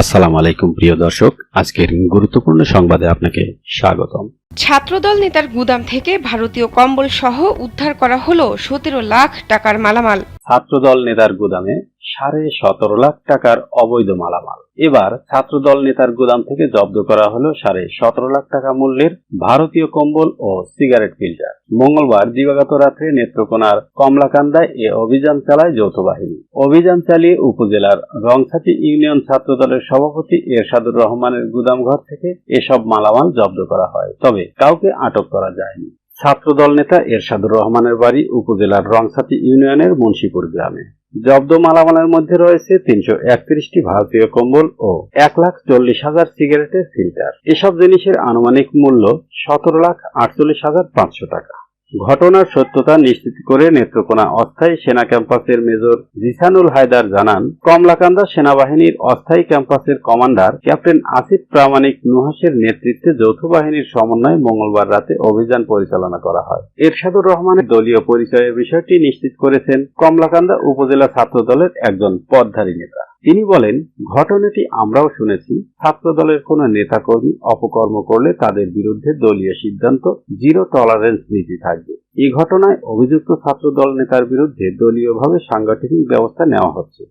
আসসালামু আলাইকুম প্রিয় দর্শক। আজকের গুরুত্বপূর্ণ সংবাদে আপনাকে স্বাগতম। ছাত্রদল নেতার গুদাম থেকে ভারতীয় কম্বল সহ উদ্ধার করা হলো সতেরো লাখ টাকার মালামাল। ছাত্রদল নেতার গুদামে সাড়ে সতেরো লাখ টাকার অবৈধ মালামাল। এবার ছাত্রদল নেতার গুদাম থেকে জব্দ করা হলো সাড়ে সতেরো লাখ টাকা মূল্যের ভারতীয় কম্বল ও সিগারেট ফিল্টার। মঙ্গলবার দিবাগত রাত্রে নেত্রকোনার কমলাকান্দায় এ অভিযান চালায় যৌথ বাহিনী। অভিযান চালিয়ে উপজেলার রংছাটি ইউনিয়ন ছাত্রদলের সভাপতি এরশাদুর রহমানের গুদামঘর থেকে এসব মালামাল জব্দ করা হয়, তবে কাউকে আটক করা যায়নি। ছাত্রদল নেতা এরশাদুর রহমানের বাড়ি উপজেলার রংসাতি ইউনিয়নের মুন্সিপুর গ্রামে। জব্দ মালামালের মধ্যে রয়েছে তিনশো একত্রিশটি ভারতীয় কম্বল ও এক লাখ চল্লিশ হাজার সিগারেটের ফিল্টার। এসব জিনিসের আনুমানিক মূল্য সতেরো লাখ আটচল্লিশ হাজার পাঁচশো টাকা। ঘটনার সত্যতা নিশ্চিত করে নেত্রকোনা অস্থায়ী সেনা ক্যাম্পাসের মেজর জিসানুল হায়দার জানান, কমলাকান্দা সেনাবাহিনীর অস্থায়ী ক্যাম্পাসের কমান্ডার ক্যাপ্টেন আসিফ প্রামাণিক নুহাসের নেতৃত্বে যৌথ বাহিনীর সমন্বয়ে মঙ্গলবার রাতে অভিযান পরিচালনা করা হয়। এরশাদুর রহমানের দলীয় পরিচয়ের বিষয়টি নিশ্চিত করেছেন কমলাকান্দা উপজেলা ছাত্র দলের একজন পদধারী নেতা। তিনি বলেন, ঘটনাটি আমরাও শুনেছি। ছাত্র দলের কোন নেতাকর্মী অপকর্ম করলে তাদের বিরুদ্ধে দলীয় সিদ্ধান্ত, জিরো টলারেন্স নীতি থাকবে। এ ঘটনায় অভিযুক্ত ছাত্র দল নেতার বিরুদ্ধে দলীয়ভাবে সাংগঠনিক ব্যবস্থা নেওয়া হচ্ছে।